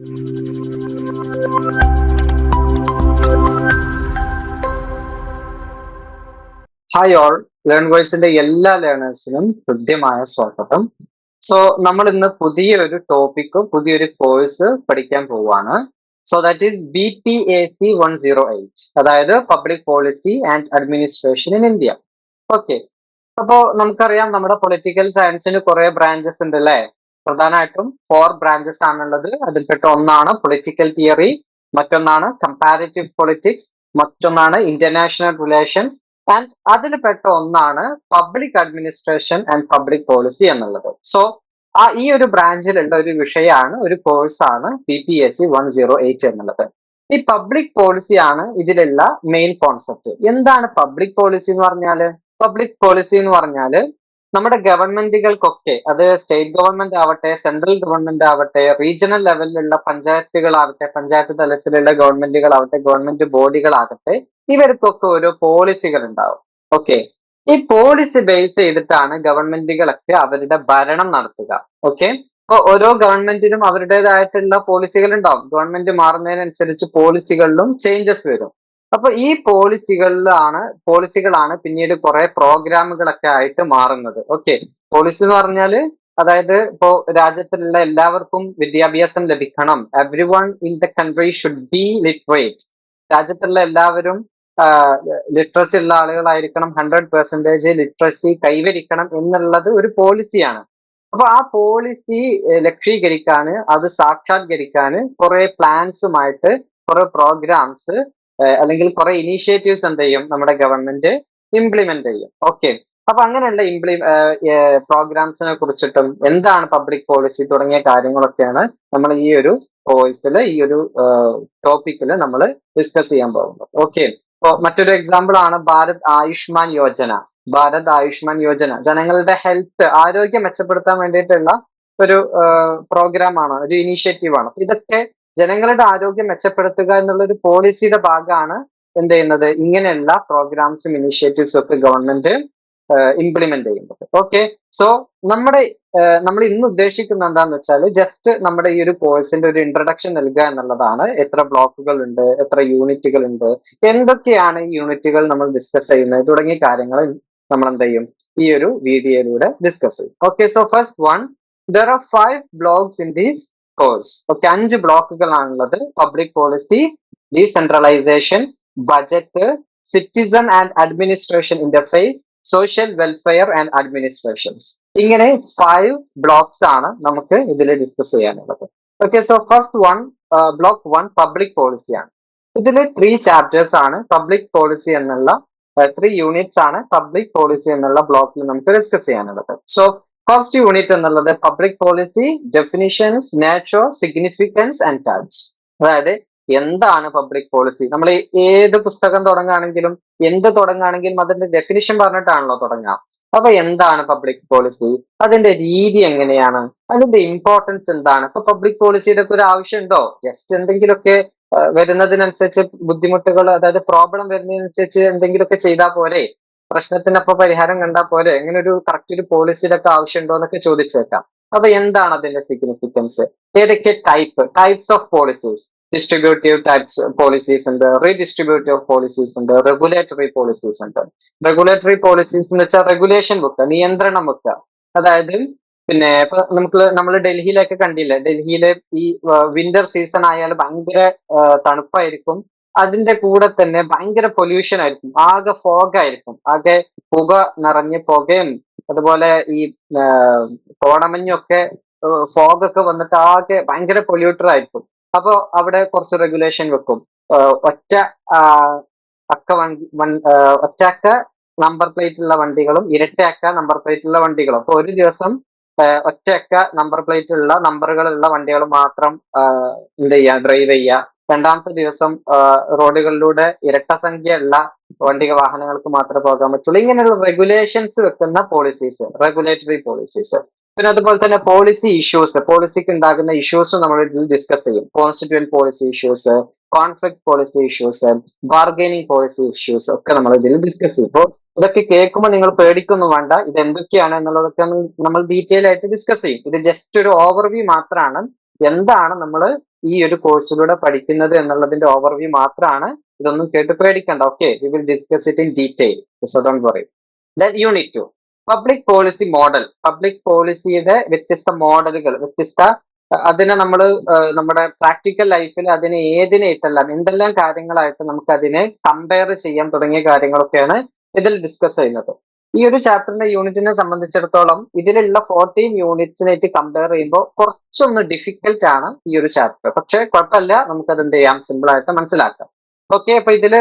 Hi all learn വോയ്സിന്റെ എല്ലാ ലേണേഴ്സിനും ഹൃദ്യമായ സ്വാഗതം. സോ നമ്മൾ ഇന്ന് പുതിയൊരു ടോപ്പിക്കും പുതിയൊരു കോഴ്സ് പഠിക്കാൻ പോവാണ്. So that is B P A C one zero eight അതായത് public policy and administration in India okay അപ്പോ നമുക്കറിയാം നമ്മുടെ പൊളിറ്റിക്കൽ സയൻസിന് കുറെ ബ്രാഞ്ചസ് ഉണ്ട് അല്ലേ പ്രധാനമായിട്ടും ഫോർ ബ്രാഞ്ചസ് ആണുള്ളത്. അതിൽപ്പെട്ട ഒന്നാണ് പൊളിറ്റിക്കൽ തിയറി മറ്റൊന്നാണ് കമ്പാരിറ്റീവ് പൊളിറ്റിക്സ് മറ്റൊന്നാണ് ഇന്റർനാഷണൽ റിലേഷൻ ആൻഡ് അതിൽപ്പെട്ട ഒന്നാണ് public administration and public policy എന്നുള്ളത്. സോ ആ ഈ ഒരു ബ്രാഞ്ചിലുള്ള ഒരു വിഷയമാണ് ഒരു കോഴ്സാണ് P P S C one zero eight എന്നുള്ളത്. ഈ പബ്ലിക് പോളിസി ആണ് ഇതിലുള്ള മെയിൻ കോൺസെപ്റ്റ് എന്താണ് പബ്ലിക് പോളിസി എന്ന് പറഞ്ഞാൽ? പബ്ലിക് പോളിസി എന്ന് പറഞ്ഞാൽ നമ്മുടെ ഗവൺമെന്റുകൾക്കൊക്കെ അത് സ്റ്റേറ്റ് ഗവൺമെന്റ് ആവട്ടെ സെൻട്രൽ ഗവൺമെന്റ് ആവട്ടെ റീജിയണൽ ലെവലിലുള്ള പഞ്ചായത്തുകളാവട്ടെ പഞ്ചായത്ത് തലത്തിലുള്ള ഗവൺമെന്റുകളാവട്ടെ ഗവൺമെന്റ് ബോഡികളാകട്ടെ ഇവർക്കൊക്കെ ഓരോ പോളിസികൾ ഉണ്ടാവും ഓക്കെ? ഈ പോളിസി ബേസ് ചെയ്തിട്ടാണ് ഗവൺമെന്റുകളൊക്കെ അവരുടെ ഭരണം നടത്തുക. ഓക്കെ? അപ്പൊ ഓരോ ഗവൺമെന്റിനും അവരുടേതായിട്ടുള്ള പോളിസികൾ ഉണ്ടാവും ഗവൺമെന്റ് മാറുന്നതിനനുസരിച്ച് പോളിസികളിലും ചേഞ്ചസ് വരും. അപ്പൊ ഈ പോളിസികളിലാണ് പോളിസികളാണ് പിന്നീട് കുറെ പ്രോഗ്രാമുകളൊക്കെ ആയിട്ട് മാറുന്നത്. ഓക്കെ. പോളിസി എന്ന് പറഞ്ഞാൽ അതായത് ഇപ്പോ രാജ്യത്തിലുള്ള എല്ലാവർക്കും വിദ്യാഭ്യാസം ലഭിക്കണം. Everyone in the country should be literate രാജ്യത്തുള്ള എല്ലാവരും ലിറ്ററസി ഉള്ള ആളുകളായിരിക്കണം. ഹൺഡ്രഡ് പെർസെന്റേജ് ലിറ്ററസി കൈവരിക്കണം എന്നുള്ളത് ഒരു പോളിസിയാണ്. അപ്പൊ ആ പോളിസി ലക്ഷീകരിക്കാന് അത് സാക്ഷാത്കരിക്കാന് കുറെ പ്ലാൻസുമായിട്ട് കുറെ പ്രോഗ്രാംസ് അല്ലെങ്കിൽ കുറെ ഇനീഷ്യേറ്റീവ്സ് എന്ത് ചെയ്യും? നമ്മുടെ ഗവൺമെന്റ് ഇംപ്ലിമെന്റ് ചെയ്യും. ഓക്കെ അപ്പൊ അങ്ങനെയുള്ള ഇംപ്ലി പ്രോഗ്രാംസിനെ കുറിച്ചിട്ടും എന്താണ് പബ്ലിക് പോളിസി തുടങ്ങിയ കാര്യങ്ങളൊക്കെയാണ് നമ്മൾ ഈ ഒരു കോഴ്സിൽ ഈ ഒരു ടോപ്പിക്കിൽ നമ്മൾ ഡിസ്കസ് ചെയ്യാൻ പോകുന്നത്. ഓക്കെ മറ്റൊരു എക്സാമ്പിൾ ആണ് ഭാരത് ആയുഷ്മാൻ യോജന. ഭാരത് ആയുഷ്മാൻ യോജന. ജനങ്ങളുടെ ഹെൽത്ത് ആരോഗ്യം മെച്ചപ്പെടുത്താൻ വേണ്ടിയിട്ടുള്ള ഒരു പ്രോഗ്രാം ആണ് ഒരു ഇനീഷ്യേറ്റീവ് ആണ്. ഇതൊക്കെ ജനങ്ങളുടെ ആരോഗ്യം മെച്ചപ്പെടുത്തുക എന്നുള്ള ഒരു പോളിസിയുടെ ഭാഗമാണ് എന്ത് ചെയ്യുന്നത്? ഇങ്ങനെയുള്ള പ്രോഗ്രാംസും ഇനീഷ്യേറ്റീവ്സും ഒക്കെ ഗവൺമെന്റ് ഇംപ്ലിമെന്റ് ചെയ്യുന്നത്. ഓക്കെ സോ നമ്മുടെ നമ്മൾ ഇന്ന് ഉദ്ദേശിക്കുന്ന എന്താന്ന് വെച്ചാൽ ജസ്റ്റ് നമ്മുടെ ഈ ഒരു കോഴ്സിന്റെ ഒരു ഇൻട്രഡക്ഷൻ നൽകുക എന്നുള്ളതാണ്. എത്ര ബ്ലോക്കുകൾ ഉണ്ട് എത്ര യൂണിറ്റുകൾ ഉണ്ട് എന്തൊക്കെയാണ് ഈ യൂണിറ്റുകൾ നമ്മൾ ഡിസ്കസ് ചെയ്യുന്നത് തുടങ്ങിയ കാര്യങ്ങൾ നമ്മൾ എന്ത് ചെയ്യും? ഈ ഒരു വീഡിയോയിലൂടെ ഡിസ്കസ് ചെയ്യും. Okay so first one there are five blocks in these course okay അഞ്ച് ബ്ലോക്കുകളാണുള്ളത്. Public policy decentralisation budget citizen and administration interface social welfare and administrations ഇങ്ങനെ ഫൈവ് ബ്ലോക്സ് ആണ് നമുക്ക് ഇതിൽ ഡിസ്കസ് ചെയ്യാനുള്ളത്. Okay so first one block one public പോളിസിയാണ് ഇതിൽ three chapters ആണ്. Public policy എന്നുള്ള three units ആണ് പബ്ലിക് പോളിസി എന്നുള്ള ബ്ലോക്കിൽ നമുക്ക് ഡിസ്കസ് ചെയ്യാനുള്ളത്. സോ ഫസ്റ്റ് യൂണിറ്റ് എന്നുള്ളത് public policy definitions nature significance and touch അതായത് എന്താണ് പബ്ലിക് പോളിസി നമ്മൾ ഏത് പുസ്തകം തുടങ്ങുകയാണെങ്കിലും എന്ത് തുടങ്ങുകയാണെങ്കിലും അതിന്റെ ഡെഫിനിഷൻ പറഞ്ഞിട്ടാണല്ലോ തുടങ്ങുക. അപ്പൊ എന്താണ് പബ്ലിക് പോളിസി അതിന്റെ രീതി എങ്ങനെയാണ്? അതിന്റെ ഇമ്പോർട്ടൻസ് എന്താണ്? ഇപ്പൊ പബ്ലിക് പോളിസിയുടെ ഒക്കെ ഒരു ആവശ്യമുണ്ടോ? ജസ്റ്റ് എന്തെങ്കിലുമൊക്കെ വരുന്നതിനനുസരിച്ച് ബുദ്ധിമുട്ടുകൾ അതായത് പ്രോബ്ലം വരുന്നതിനനുസരിച്ച് എന്തെങ്കിലുമൊക്കെ ചെയ്താൽ പോരെ? പ്രശ്നത്തിനപ്പൊ പരിഹാരം കണ്ടാൽ പോലെ എങ്ങനെ ഒരു കറക്റ്റ് ഒരു പോളിസിയിലൊക്കെ ആവശ്യമുണ്ടോ എന്നൊക്കെ ചോദിച്ചേക്കാം. അപ്പൊ എന്താണ് അതിന്റെ സിഗ്നിഫിക്കൻസ് ഏതൊക്കെ type types of policies distributive types policies ഉണ്ട്. റീഡിസ്ട്രിബ്യൂട്ടീവ് പോളിസീസ് ഉണ്ട്. റെഗുലേറ്ററി പോളിസീസ് ഉണ്ട്. റെഗുലേറ്ററി പോളിസീസ് എന്ന് വെച്ചാൽ റെഗുലേഷൻ വെക്കുക നിയന്ത്രണം വെക്കുക അതായത് പിന്നെ ഇപ്പൊ നമുക്ക് നമ്മൾ ഡൽഹിയിലൊക്കെ കണ്ടില്ലേ? ഡൽഹിയിലെ ഈ വിന്റർ സീസൺ ആയാൽ ഭയങ്കര തണുപ്പായിരിക്കും. അതിന്റെ കൂടെ തന്നെ ഭയങ്കര പൊല്യൂഷൻ ആയിരിക്കും. ആകെ ഫോഗ് ആയിരിക്കും. ആകെ പുക നിറഞ്ഞ പുകയും അതുപോലെ ഈ കോടമഞ്ഞൊക്കെ ഫോഗ് ഒക്കെ വന്നിട്ട് ആകെ ഭയങ്കര പൊല്യൂട്ടർ ആയിരിക്കും. അപ്പോ അവിടെ കുറച്ച് റെഗുലേഷൻ വെക്കും. ഒറ്റ അക്ക വണ്ടി ഒറ്റ അക്ക നമ്പർ പ്ലേറ്റ് ഉള്ള വണ്ടികളും ഇരട്ട അക്ക നമ്പർ പ്ലേറ്റ് ഉള്ള വണ്ടികളും. അപ്പൊ ഒരു ദിവസം ഒറ്റ അക്ക നമ്പർ പ്ലേറ്റ് ഉള്ള നമ്പറുകളുള്ള വണ്ടികൾ മാത്രം എന്ത് ചെയ്യുക ഡ്രൈവ് ചെയ്യുക രണ്ടാമത്തെ ദിവസം റോഡുകളിലൂടെ ഇരട്ട സംഖ്യയുള്ള വണ്ടിക വാഹനങ്ങൾക്ക് മാത്രമേ പോകാൻ പറ്റുള്ളൂ. ഇങ്ങനെയുള്ള റെഗുലേഷൻസ് വെക്കുന്ന പോളിസീസ് റെഗുലേറ്ററി പോളിസീസ് പിന്നെ അതുപോലെ തന്നെ പോളിസി ഇഷ്യൂസ് പോളിസിക്ക് ഉണ്ടാകുന്ന ഇഷ്യൂസ് നമ്മൾ ഇതിൽ ഡിസ്കസ് ചെയ്യും. Constituent policy issues conflict policy issues bargaining policy issues ഒക്കെ നമ്മൾ ഇതിൽ ഡിസ്കസ് ചെയ്യും. അപ്പോൾ ഇതൊക്കെ കേൾക്കുമ്പോൾ നിങ്ങൾ പേടിക്കൊന്നും വേണ്ട. ഇത് എന്തൊക്കെയാണ് എന്നുള്ളതൊക്കെ നമ്മൾ ഡീറ്റെയിൽ ആയിട്ട് ഡിസ്കസ് ചെയ്യും. ഇത് ജസ്റ്റ് ഒരു ഓവർവ്യൂ മാത്രമാണ്. എന്താണ് നമ്മൾ ഈ ഒരു കോഴ്സിലൂടെ പഠിക്കുന്നത് എന്നുള്ളതിന്റെ ഓവർവ്യൂ മാത്രമാണ് ഇതൊന്നും കേട്ട് പേടിക്കണ്ട. Okay we will discuss it in detail so don't worry then unit two public policy model public പോളിസിയുടെ വ്യത്യസ്ത മോഡലുകൾ വ്യത്യസ്ത അതിനെ നമ്മൾ നമ്മുടെ പ്രാക്ടിക്കൽ ലൈഫിൽ അതിനെ ഏതിനായിട്ടെല്ലാം എന്തെല്ലാം കാര്യങ്ങളായിട്ട് നമുക്ക് അതിനെ കമ്പയർ ചെയ്യാൻ തുടങ്ങിയ കാര്യങ്ങളൊക്കെയാണ് ഇതിൽ ഡിസ്കസ് ചെയ്യുന്നത്. ഈ ഒരു ചാപ്റ്ററിന്റെ യൂണിറ്റിനെ സംബന്ധിച്ചിടത്തോളം ഇതിലുള്ള ഫോർട്ടീൻ യൂണിറ്റ്സിനായിട്ട് കമ്പയർ ചെയ്യുമ്പോൾ കുറച്ചൊന്ന് ഡിഫിക്കൽട്ട് ആണ് ഈ ഒരു ചാപ്റ്റർ പക്ഷെ കുഴപ്പമില്ല നമുക്കത് എന്ത് ചെയ്യാം? സിമ്പിൾ ആയിട്ട് മനസ്സിലാക്കാം. ഓക്കെ അപ്പൊ ഇതിൽ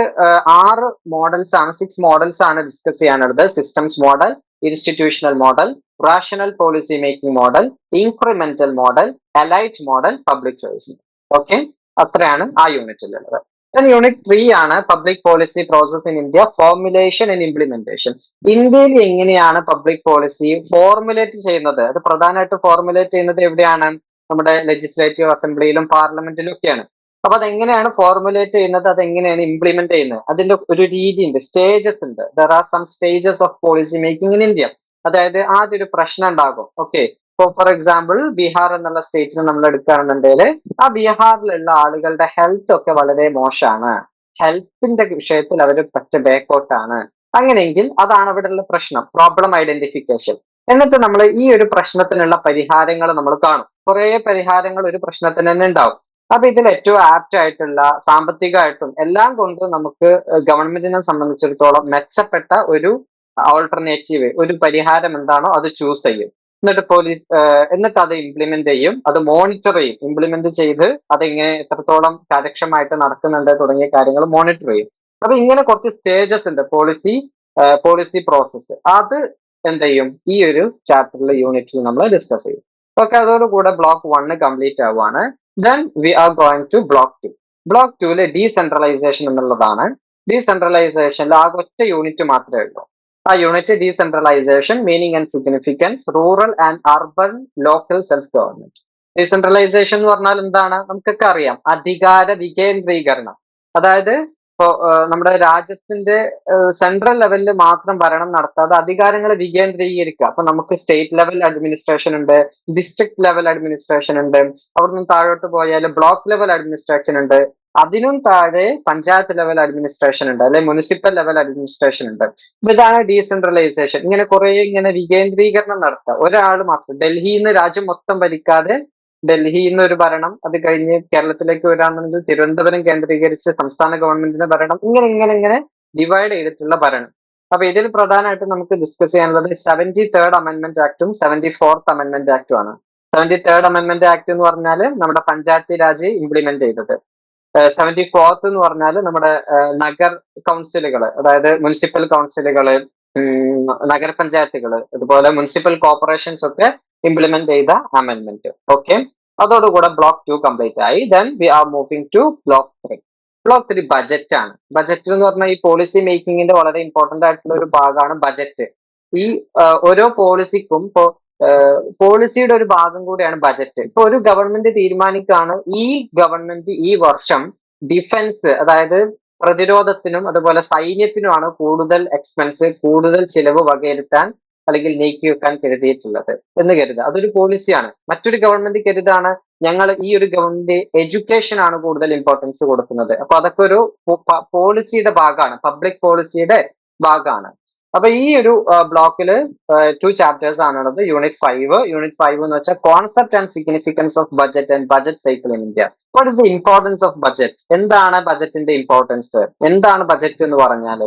ആറ് മോഡൽസ് ആണ് സിക്സ് മോഡൽസ് ആണ് ഡിസ്കസ് ചെയ്യാനുള്ളത്. Systems model institutional model rational policy making model incremental model elite model public choice okay അത്രയാണ് ആ യൂണിറ്റിലുള്ളത് യൂണിറ്റ് ത്രീ ആണ് public policy process in India formulation and implementation ഇന്ത്യയിൽ എങ്ങനെയാണ് പബ്ലിക് പോളിസി ഫോർമുലേറ്റ് ചെയ്യുന്നത്? അത് പ്രധാനമായിട്ട് ഫോർമുലേറ്റ് ചെയ്യുന്നത് എവിടെയാണ്? നമ്മുടെ ലെജിസ്ലേറ്റീവ് അസംബ്ലിയിലും പാർലമെന്റിലും ഒക്കെയാണ് അപ്പൊ അതെങ്ങനെയാണ് ഫോർമുലേറ്റ് ചെയ്യുന്നത്? അതെങ്ങനെയാണ് ഇംപ്ലിമെന്റ് ചെയ്യുന്നത്? അതിന്റെ ഒരു രീതി ഉണ്ട് സ്റ്റേജസ് ഉണ്ട്. There are some stages of policy making in India അതായത് ആദ്യം ഒരു പ്രശ്നം ഉണ്ടാകും. ഓക്കെ ഇപ്പൊ ഫോർ എക്സാമ്പിൾ ബീഹാർ എന്നുള്ള സ്റ്റേറ്റിന് നമ്മൾ എടുക്കുകയാണെന്നുണ്ടെങ്കിൽ ആ ബീഹാറിലുള്ള ആളുകളുടെ ഹെൽത്ത് ഒക്കെ വളരെ മോശമാണ്. ഹെൽത്തിന്റെ വിഷയത്തിൽ അവർ പറ്റ ബേക്കോട്ടാണ്. അങ്ങനെയെങ്കിൽ അതാണ് അവിടെയുള്ള പ്രശ്നം പ്രോബ്ലം ഐഡന്റിഫിക്കേഷൻ എന്നിട്ട് നമ്മൾ ഈ ഒരു പ്രശ്നത്തിനുള്ള പരിഹാരങ്ങൾ നമ്മൾ കാണും. കുറെ പരിഹാരങ്ങൾ ഒരു പ്രശ്നത്തിന് തന്നെ ഉണ്ടാവും. അപ്പൊ ഇതിൽ ഏറ്റവും ആപ്റ്റ് ആയിട്ടുള്ള സാമ്പത്തികമായിട്ടും എല്ലാം കൊണ്ട് നമുക്ക് ഗവൺമെന്റിനെ സംബന്ധിച്ചിടത്തോളം മെച്ചപ്പെട്ട ഒരു ഓൾട്ടർനേറ്റീവ് ഒരു പരിഹാരം എന്താണോ അത് ചൂസ് ചെയ്യും. എന്നിട്ട് പോലീസ് എന്നിട്ട് അത് ഇംപ്ലിമെന്റ് ചെയ്യും. അത് മോണിറ്റർ ചെയ്യും. ഇംപ്ലിമെന്റ് ചെയ്ത് അതെങ്ങനെ എത്രത്തോളം കാര്യക്ഷമമായിട്ട് നടക്കുന്നുണ്ട് തുടങ്ങിയ കാര്യങ്ങൾ മോണിറ്റർ ചെയ്യും. അപ്പൊ ഇങ്ങനെ കുറച്ച് സ്റ്റേജസ് ഉണ്ട് പോളിസി പോളിസി പ്രോസസ്സ് അത് എന്ത് ചെയ്യും? ഈ ഒരു ചാപ്റ്ററിലെ യൂണിറ്റിൽ നമ്മൾ ഡിസ്കസ് ചെയ്യും. ഓക്കെ അതോടുകൂടെ ബ്ലോക്ക് വണ്ണ് കംപ്ലീറ്റ് ആവുകയാണ് then we are going to block two block ടുവിലെ decentralisation എന്നുള്ളതാണ്. ഡീസെൻട്രലൈസേഷനിൽ ആകെ ഒറ്റ യൂണിറ്റ് മാത്രമേ ഉള്ളൂ. ആ unit decentralisation meaning and significance rural and urban local self government decentralisation എന്ന് പറഞ്ഞാൽ എന്താണ്? നമുക്കൊക്കെ അറിയാം. അധികാര വികേന്ദ്രീകരണം. അതായത് ഇപ്പോ നമ്മുടെ രാജ്യത്തിന്റെ സെൻട്രൽ ലെവലിൽ മാത്രം ഭരണം നടത്താതെ അധികാരങ്ങൾ വികേന്ദ്രീകരിക്കുക. അപ്പൊ നമുക്ക് സ്റ്റേറ്റ് ലെവൽ അഡ്മിനിസ്ട്രേഷൻ ഉണ്ട് ഡിസ്ട്രിക്ട് ലെവൽ അഡ്മിനിസ്ട്രേഷൻ ഉണ്ട് അവിടുന്ന് താഴോട്ട് പോയാൽ ബ്ലോക്ക് ലെവൽ അഡ്മിനിസ്ട്രേഷൻ ഉണ്ട് അതിനും താഴെ പഞ്ചായത്ത് ലെവൽ അഡ്മിനിസ്ട്രേഷൻ ഉണ്ട് അല്ലെ മുനിസിപ്പൽ ലെവൽ അഡ്മിനിസ്ട്രേഷൻ ഉണ്ട്. അപ്പൊ ഇതാണ് ഡീസെൻട്രലൈസേഷൻ ഇങ്ങനെ കുറെ ഇങ്ങനെ വികേന്ദ്രീകരണം നടത്തുക ഒരാൾ മാത്രം. ഡൽഹിയിൽ നിന്ന് രാജ്യം മൊത്തം ഭരിക്കാതെ ഡൽഹിയിൽ നിന്ന് ഒരു ഭരണം അത് കഴിഞ്ഞ് കേരളത്തിലേക്ക് വരാണെങ്കിൽ തിരുവനന്തപുരം കേന്ദ്രീകരിച്ച് സംസ്ഥാന ഗവൺമെന്റിന്റെ ഭരണം ഇങ്ങനെ ഇങ്ങനെ ഇങ്ങനെ ഡിവൈഡ് ചെയ്തിട്ടുള്ള ഭരണം. അപ്പൊ ഇതിൽ പ്രധാനമായിട്ട് നമുക്ക് ഡിസ്കസ് ചെയ്യാനുള്ളത് സെവന്റി തേർഡ് അമെന്റ്മെന്റ് ആക്ടും സെവന്റി ഫോർത്ത് അമെന്റ്മെന്റ് ആക്ടും ആണ്. സെവന്റി തേർഡ് അമെന്റ്മെന്റ് ആക്ട് എന്ന് പറഞ്ഞാൽ നമ്മുടെ പഞ്ചായത്തി രാജ് ഇംപ്ലിമെന്റ് ചെയ്തത്. സെവന്റി ഫോർത്ത് എന്ന് പറഞ്ഞാൽ നമ്മുടെ നഗർ കൗൺസിലുകൾ അതായത് മുനിസിപ്പൽ കൗൺസിലുകൾ നഗരപഞ്ചായത്തുകൾ അതുപോലെ മുനിസിപ്പൽ കോർപ്പറേഷൻസ് ഒക്കെ ഇംപ്ലിമെന്റ് ചെയ്ത അമെന്റ്മെന്റ് ഓക്കെ അതോടുകൂടെ ബ്ലോക്ക് ടു കംപ്ലീറ്റ് ആയി. Then we are moving to block three block three budget ആണ്. ബജറ്റ് എന്ന് പറഞ്ഞാൽ ഈ പോളിസി മേക്കിങ്ങിന്റെ വളരെ ഇമ്പോർട്ടന്റ് ആയിട്ടുള്ള ഒരു ഭാഗമാണ് ബജറ്റ് ഈ ഓരോ പോളിസിക്കും പോളിസിയുടെ ഒരു ഭാഗം കൂടിയാണ് ബജറ്റ് ഇപ്പൊ ഒരു ഗവൺമെന്റ് തീരുമാനിക്കുകയാണ് ഈ ഗവൺമെന്റ് ഈ വർഷം ഡിഫൻസ് അതായത് പ്രതിരോധത്തിനും അതുപോലെ സൈന്യത്തിനുമാണ് കൂടുതൽ എക്സ്പെൻസ് കൂടുതൽ ചിലവ് വകയിരുത്താൻ അല്ലെങ്കിൽ നീക്കി വെക്കാൻ കരുതിയിട്ടുള്ളത് എന്ന് കരുതുക. അതൊരു പോളിസിയാണ് മറ്റൊരു ഗവൺമെന്റ് കരുതാണ് ഞങ്ങൾ ഈ ഒരു ഗവൺമെന്റ് എഡ്യൂക്കേഷൻ ആണ് കൂടുതൽ ഇമ്പോർട്ടൻസ് കൊടുക്കുന്നത്. അപ്പൊ അതൊക്കെ ഒരു പോളിസിയുടെ ഭാഗമാണ് പബ്ലിക് പോളിസിയുടെ ഭാഗമാണ്. അപ്പൊ ഈ ഒരു ബ്ലോക്കിൽ ടു ചാപ്റ്റേഴ്സ് ആണ് ഉള്ളത് യൂണിറ്റ് ഫൈവ് യൂണിറ്റ് ഫൈവ് എന്ന് വെച്ചാൽ concept and significance of budget and budget cycle in India what is the importance of budget എന്താണ് ബജറ്റിന്റെ ഇമ്പോർട്ടൻസ് എന്താണ് ബജറ്റ് എന്ന് പറഞ്ഞാൽ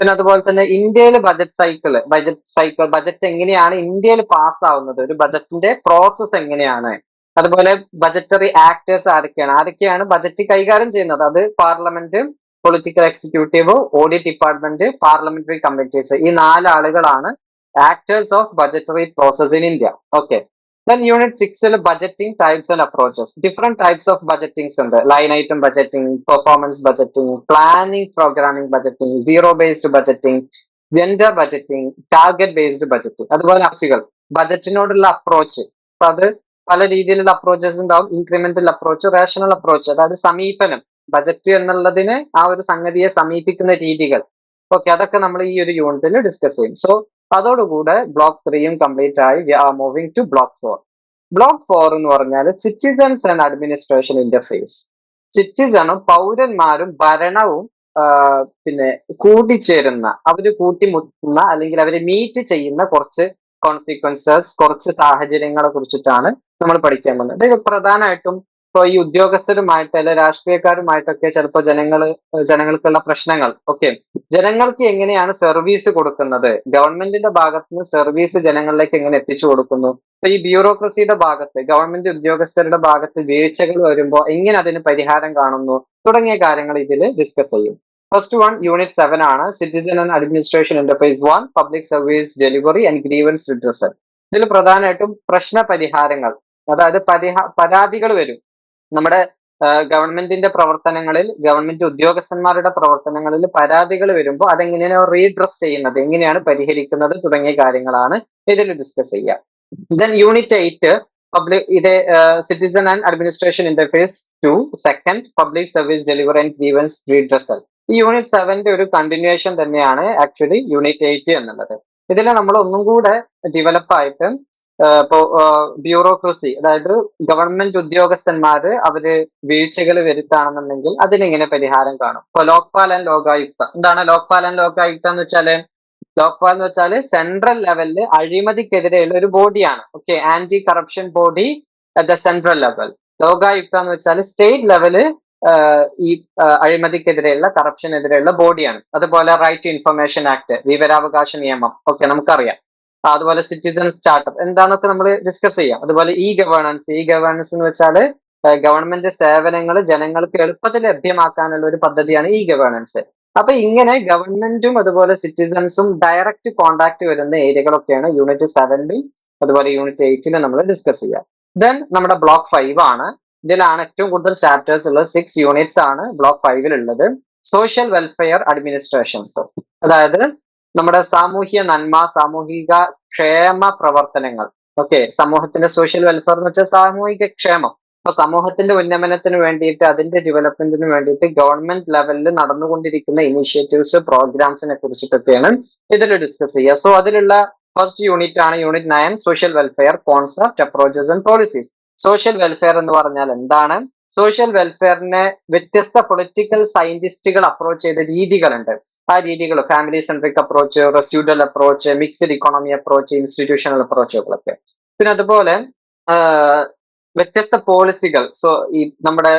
പിന്നെ അതുപോലെ തന്നെ ഇന്ത്യയിൽ budget cycle budget cycle budget എങ്ങനെയാണ് ഇന്ത്യയിൽ പാസ് ആവുന്നത്? ഒരു ബജറ്റിന്റെ പ്രോസസ് എങ്ങനെയാണ്? അതുപോലെ ബജറ്ററി ആക്ടേഴ്സ് ആരൊക്കെയാണ്? ആരൊക്കെയാണ് ബജറ്റ് കൈകാര്യം ചെയ്യുന്നത്? അത് parliament political executive audit department parliamentary committees ഈ നാല് ആളുകളാണ് actors of budgetary process in India okay then unit സിക്സിൽ budgeting types and approaches different types of budgetings ഉണ്ട്. Line item budgeting performance budgeting planning programming budgeting zero based budgeting gender budgeting target based budgeting അതുപോലെ അച്ചുകൾ ബജറ്റിനോടുള്ള approach അപ്പൊ അത് പല രീതിയിലുള്ള approaches ഉണ്ടാവും. Incremental approach rational approach അതായത് സമീപനം. ബജറ്റ് എന്നുള്ളതിന് ആ ഒരു സംഗതിയെ സമീപിക്കുന്ന രീതികൾ. ഓക്കെ അതൊക്കെ നമ്മൾ ഈ ഒരു യൂണിറ്റിൽ ഡിസ്കസ് ചെയ്യും. സോ അതോടുകൂടെ ബ്ലോക്ക് ത്രീയും കംപ്ലീറ്റ് ആയി we are moving to block four block four എന്ന് പറഞ്ഞാൽ സിറ്റിസൺസ് ആൻഡ് അഡ്മിനിസ്ട്രേഷൻ ഇന്റർഫേസ് സിറ്റിസണും പൗരന്മാരും ഭരണവും പിന്നെ കൂട്ടിച്ചേരുന്ന അവർ കൂട്ടിമുട്ടുന്ന അല്ലെങ്കിൽ അവർ മീറ്റ് ചെയ്യുന്ന കുറച്ച് കോൺസിക്വൻസസ് കുറച്ച് സാഹചര്യങ്ങളെ കുറിച്ചിട്ടാണ് നമ്മൾ പഠിക്കാൻ പോകുന്നത്. പ്രധാനമായിട്ടും ഇപ്പൊ ഈ ഉദ്യോഗസ്ഥരുമായിട്ട് അല്ലെ രാഷ്ട്രീയക്കാരുമായിട്ടൊക്കെ ചിലപ്പോൾ ജനങ്ങൾ ജനങ്ങൾക്കുള്ള പ്രശ്നങ്ങൾ. ഓക്കെ ജനങ്ങൾക്ക് എങ്ങനെയാണ് സർവീസ് കൊടുക്കുന്നത്? ഗവൺമെന്റിന്റെ ഭാഗത്ത് നിന്ന് സർവീസ് ജനങ്ങളിലേക്ക് എങ്ങനെ എത്തിച്ചു കൊടുക്കുന്നു? ഇപ്പൊ ഈ ബ്യൂറോക്രസിയുടെ ഭാഗത്ത് ഗവൺമെന്റ് ഉദ്യോഗസ്ഥരുടെ ഭാഗത്ത് വീഴ്ചകൾ വരുമ്പോൾ എങ്ങനെ അതിന് പരിഹാരം കാണുന്നു? തുടങ്ങിയ കാര്യങ്ങൾ ഇതിൽ ഡിസ്കസ് ചെയ്യും. ഫസ്റ്റ് വൺ യൂണിറ്റ് സെവൻ ആണ്. Citizen and administration interface one public service delivery and grievance ഇതിൽ പ്രധാനമായിട്ടും പ്രശ്ന പരിഹാരങ്ങൾ അതായത് പരിഹാ പരാതികൾ വരും. നമ്മുടെ ഗവൺമെന്റിന്റെ പ്രവർത്തനങ്ങളിൽ ഗവൺമെന്റ് ഉദ്യോഗസ്ഥന്മാരുടെ പ്രവർത്തനങ്ങളിൽ പരാതികൾ വരുമ്പോൾ അതെങ്ങനെയാണ് റീഡ്രസ് ചെയ്യുന്നത് എങ്ങനെയാണ് പരിഹരിക്കുന്നത് തുടങ്ങിയ കാര്യങ്ങളാണ് ഇതിൽ ഡിസ്കസ് ചെയ്യുക ദെൻ യൂണിറ്റ് എയ്റ്റ് പബ്ലിക് ഇത് citizen and administration interface to second public service delivery and grievance redressal ഈ യൂണിറ്റ് സെവന്റെ ഒരു കണ്ടിന്യൂഷൻ തന്നെയാണ് ആക്ച്വലി യൂണിറ്റ് എയ്റ്റ് എന്നുള്ളത്. ഇതിൽ നമ്മൾ ഒന്നും കൂടെ ഡെവലപ്പ് ആയിട്ട് ബ്യൂറോക്രസി അതായത് ഗവൺമെന്റ് ഉദ്യോഗസ്ഥന്മാര് അവർ വീഴ്ചകൾ വരുത്താണെന്നുണ്ടെങ്കിൽ അതിനെങ്ങനെ പരിഹാരം കാണും? ഇപ്പൊ ലോക്പാൽ ആൻഡ് ലോകായുക്ത. എന്താണ് ലോക്പാൽ ആൻഡ് ലോകായുക്ത എന്ന് വെച്ചാൽ? ലോക്പാൽ എന്ന് വെച്ചാൽ സെൻട്രൽ ലെവലിൽ അഴിമതിക്കെതിരെയുള്ള ഒരു ബോഡിയാണ്. Okay anti corruption body at the central level Lokayukta എന്ന് വെച്ചാൽ സ്റ്റേറ്റ് ലെവൽ ഈ അഴിമതിക്കെതിരെയുള്ള കറപ്ഷനെതിരെയുള്ള ബോഡിയാണ്. അതുപോലെ റൈറ്റ് ടു ഇൻഫർമേഷൻ ആക്ട് വിവരാവകാശ നിയമം. ഓക്കെ നമുക്കറിയാം. അതുപോലെ സിറ്റിസൺ സ്റ്റാർട്ടപ്പ് എന്താണെന്നൊക്കെ നമ്മൾ ഡിസ്കസ് ചെയ്യാം. അതുപോലെ ഇ ഗവേണൻസ് ഇ ഗവേണൻസ് എന്ന് വെച്ചാൽ ഗവൺമെന്റ് സേവനങ്ങൾ ജനങ്ങൾക്ക് എളുപ്പത്തിൽ ലഭ്യമാക്കാനുള്ള ഒരു പദ്ധതിയാണ് ഇ ഗവേണൻസ് അപ്പൊ ഇങ്ങനെ ഗവൺമെന്റും അതുപോലെ സിറ്റിസൺസും ഡയറക്റ്റ് കോണ്ടാക്ട് വരുന്ന ഏരിയകളൊക്കെയാണ് യൂണിറ്റ് സെവനിൽ അതുപോലെ യൂണിറ്റ് എയ്റ്റിൽ നമ്മൾ ഡിസ്കസ് ചെയ്യാം. ദെൻ നമ്മുടെ ബ്ലോക്ക് ഫൈവ് ആണ്. ഇതിലാണ് ഏറ്റവും കൂടുതൽ ചാപ്റ്റേഴ്സ് ഉള്ളത്. സിക്സ് യൂണിറ്റ്സ് ആണ് ബ്ലോക്ക് ഫൈവിൽ ഉള്ളത് സോഷ്യൽ വെൽഫെയർ അഡ്മിനിസ്ട്രേഷൻസ് അതായത് നമ്മുടെ സാമൂഹ്യ നന്മ സാമൂഹിക ക്ഷേമ പ്രവർത്തനങ്ങൾ. ഓക്കെ സമൂഹത്തിന്റെ സോഷ്യൽ വെൽഫെയർ എന്ന് വെച്ചാൽ സാമൂഹിക ക്ഷേമം. അപ്പൊ സമൂഹത്തിന്റെ ഉന്നമനത്തിന് വേണ്ടിയിട്ട് അതിന്റെ ഡെവലപ്മെന്റിന് വേണ്ടിയിട്ട് ഗവൺമെന്റ് ലെവലിൽ നടന്നുകൊണ്ടിരിക്കുന്ന ഇനിഷ്യേറ്റീവ്സ് പ്രോഗ്രാംസിനെ കുറിച്ചിട്ടൊക്കെയാണ് ഇതിൽ ഡിസ്കസ് ചെയ്യുക. സോ അതിലുള്ള ഫസ്റ്റ് യൂണിറ്റ് ആണ് unit nine social welfare concept approaches and policies social welfare എന്ന് പറഞ്ഞാൽ എന്താണ്? സോഷ്യൽ വെൽഫെയറിനെ വ്യത്യസ്ത പൊളിറ്റിക്കൽ സയന്റിസ്റ്റുകൾ അപ്രോച്ച് ചെയ്ത രീതികളുണ്ട്. ആ രീതികൾ family centric approach residual approach mixed economy approach institutional അപ്രോച്ചുകളൊക്കെ പിന്നെ അതുപോലെ വ്യത്യസ്ത പോളിസികൾ സോ ഈ നമ്മുടെ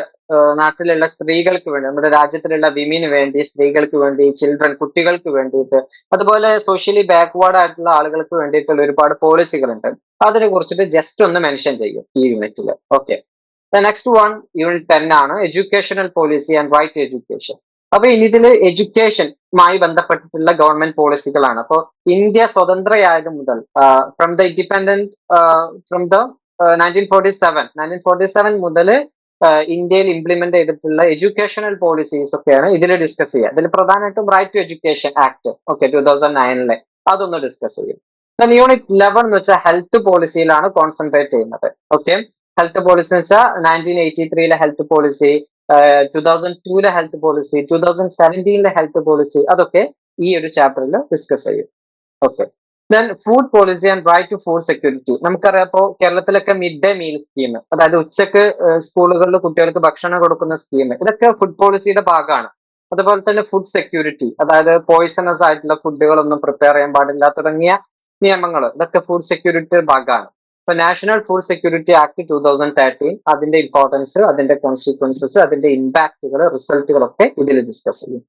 നാട്ടിലുള്ള സ്ത്രീകൾക്ക് വേണ്ടി നമ്മുടെ രാജ്യത്തിലുള്ള വിമിന് വേണ്ടി സ്ത്രീകൾക്ക് വേണ്ടി ചിൽഡ്രൻ കുട്ടികൾക്ക് വേണ്ടിയിട്ട് അതുപോലെ സോഷ്യലി ബാക്ക്വേർഡ് ആയിട്ടുള്ള ആളുകൾക്ക് വേണ്ടിയിട്ടുള്ള ഒരുപാട് പോളിസികളുണ്ട് അതിനെ കുറിച്ചിട്ട് ജസ്റ്റ് ഒന്ന് മെൻഷൻ ചെയ്യും ഈ യൂണിറ്റിൽ okay next one unit ten ആണ് educational policy and right education അപ്പൊ ഇനി ഇതിൽ എഡ്യൂക്കേഷനുമായി ബന്ധപ്പെട്ടിട്ടുള്ള ഗവൺമെന്റ് പോളിസികളാണ് അപ്പോൾ ഇന്ത്യ സ്വതന്ത്രയായത് മുതൽ from the independent from the nineteen forty seven nineteen forty seven മുതൽ ഇന്ത്യയിൽ ഇംപ്ലിമെന്റ് ചെയ്തിട്ടുള്ള എഡ്യൂക്കേഷണൽ പോളിസീസ് ഒക്കെയാണ് ഇതിൽ ഡിസ്കസ് ചെയ്യുക. ഇതിൽ പ്രധാനമായിട്ടും right to education act okay two thousand നയനിലെ അതൊന്ന് ഡിസ്കസ് ചെയ്യും. യൂണിറ്റ് ലെവൻ എന്ന് വെച്ചാൽ ഹെൽത്ത് പോളിസിയിലാണ് കോൺസെൻട്രേറ്റ് ചെയ്യുന്നത് ഓക്കെ ഹെൽത്ത് പോളിസി എന്ന് വെച്ചാൽ നയന്റീൻ എയ്റ്റി ത്രീയിലെ ഹെൽത്ത് പോളിസി ടൂ തൗസൻഡ് ടൂലെ ഹെൽത്ത് പോളിസി ടു തൗസൻഡ് സെവന്റീനിലെ ഹെൽത്ത് പോളിസി അതൊക്കെ ഈ ഒരു ചാപ്റ്ററിൽ ഡിസ്കസ് ചെയ്യും. Okay then food policy and right to food security നമുക്കറിയാം ഇപ്പോൾ കേരളത്തിലൊക്കെ മിഡ് ഡേ മീൽ സ്കീം അതായത് ഉച്ചയ്ക്ക് സ്കൂളുകളിൽ കുട്ടികൾക്ക് ഭക്ഷണം കൊടുക്കുന്ന സ്കീം ഇതൊക്കെ ഫുഡ് പോളിസിയുടെ ഭാഗമാണ്. അതുപോലെ തന്നെ ഫുഡ് സെക്യൂരിറ്റി അതായത് പോയിസണസ് ആയിട്ടുള്ള ഫുഡുകളൊന്നും പ്രിപ്പയർ ചെയ്യാൻ പാടില്ല തുടങ്ങിയ നിയമങ്ങൾ ഇതൊക്കെ ഫുഡ് സെക്യൂരിറ്റിയുടെ ഭാഗമാണ്. ഇപ്പൊ national food security act two thousand thirteen അതിന്റെ ഇമ്പോർട്ടൻസ് അതിന്റെ കോൺസിക്വൻസസ് അതിന്റെ ഇമ്പാക്റ്റുകൾ റിസൾട്ടുകളൊക്കെ ഇതിൽ ഡിസ്കസ് ചെയ്യും.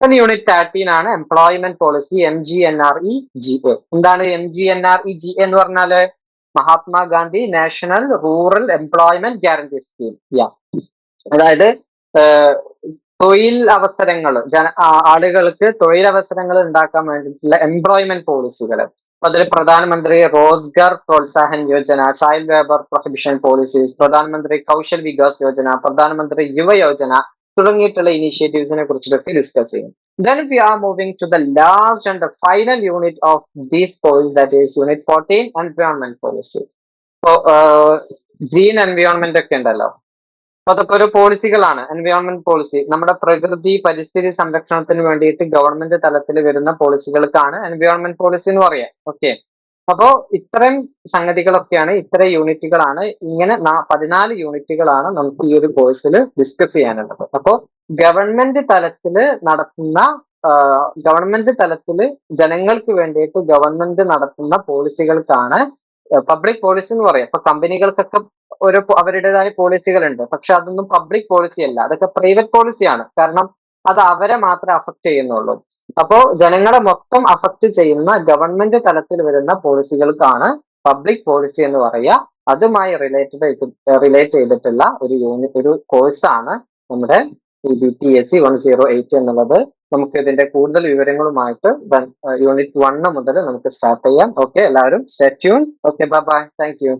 പിന്നെ യൂണിറ്റ് തേർട്ടീൻ ആണ് employment policy M G N R E G A എന്താണ് M G N R E G എന്ന് പറഞ്ഞാൽ? Mahatma Gandhi national rural employment guarantee scheme yeah അതായത് തൊഴിൽ അവസരങ്ങൾ ജന ആളുകൾക്ക് തൊഴിലവസരങ്ങൾ ഉണ്ടാക്കാൻ വേണ്ടിയിട്ടുള്ള എംപ്ലോയ്മെന്റ് പോളിസികൾ അതിൽ Pradhanmantri Rozgar Protsahan Yojana child labour prohibition policies Pradhanmantri Kaushal Vikas Yojana Pradhanmantri Yuva Yojana തുടങ്ങിയിട്ടുള്ള ഇനീഷ്യേറ്റീവ്സിനെ കുറിച്ചിട്ടൊക്കെ ഡിസ്കസ് ചെയ്യും then we are moving to the last and the final unit of these point that is unit 14, environment. So, green environment ഒക്കെ ഉണ്ടല്ലോ അപ്പൊ അതൊക്കെ ഒരു പോളിസികളാണ് environment policy നമ്മുടെ പ്രകൃതി പരിസ്ഥിതി സംരക്ഷണത്തിന് വേണ്ടിയിട്ട് ഗവൺമെന്റ് തലത്തിൽ വരുന്ന പോളിസികൾക്കാണ് എൻവയോൺമെന്റ് പോളിസി എന്ന് പറയാം. ഓക്കെ അപ്പോ ഇത്രയും സംഗതികളൊക്കെയാണ് ഇത്ര യൂണിറ്റുകളാണ് ഇങ്ങനെ പതിനാല് യൂണിറ്റുകളാണ് നമുക്ക് ഈ ഒരു കോഴ്സിൽ ഡിസ്കസ് ചെയ്യാനുള്ളത്. അപ്പോ ഗവൺമെന്റ് തലത്തിൽ നടത്തുന്ന ഗവൺമെന്റ് തലത്തിൽ ജനങ്ങൾക്ക് വേണ്ടിയിട്ട് ഗവൺമെന്റ് നടത്തുന്ന പോളിസികൾക്കാണ് പബ്ലിക് പോളിസി എന്ന് പറയാം. ഇപ്പൊ കമ്പനികൾക്കൊക്കെ ഒരു അവരുടേതായ അവരുടേതായ പോളിസികളുണ്ട് പക്ഷെ അതൊന്നും പബ്ലിക് പോളിസി അല്ല. അതൊക്കെ പ്രൈവറ്റ് പോളിസിയാണ് കാരണം അത് അവരെ മാത്രമേ അഫക്ട് ചെയ്യുന്നുള്ളൂ. അപ്പോ ജനങ്ങളെ മൊത്തം അഫക്ട് ചെയ്യുന്ന ഗവൺമെന്റ് തലത്തിൽ വരുന്ന പോളിസികൾക്കാണ് പബ്ലിക് പോളിസി എന്ന് പറയുക. അതുമായി റിലേറ്റഡ് റിലേറ്റ് ചെയ്തിട്ടുള്ള ഒരു യൂണിറ്റ് ഒരു കോഴ്സാണ് നമ്മുടെ B P S C one zero eight എന്നുള്ളത്. നമുക്ക് ഇതിന്റെ കൂടുതൽ വിവരങ്ങളുമായിട്ട് യൂണിറ്റ് വണ്ണ് മുതൽ നമുക്ക് സ്റ്റാർട്ട് ചെയ്യാം. ഓക്കെ എല്ലാവരും stay tune okay bye bye thank you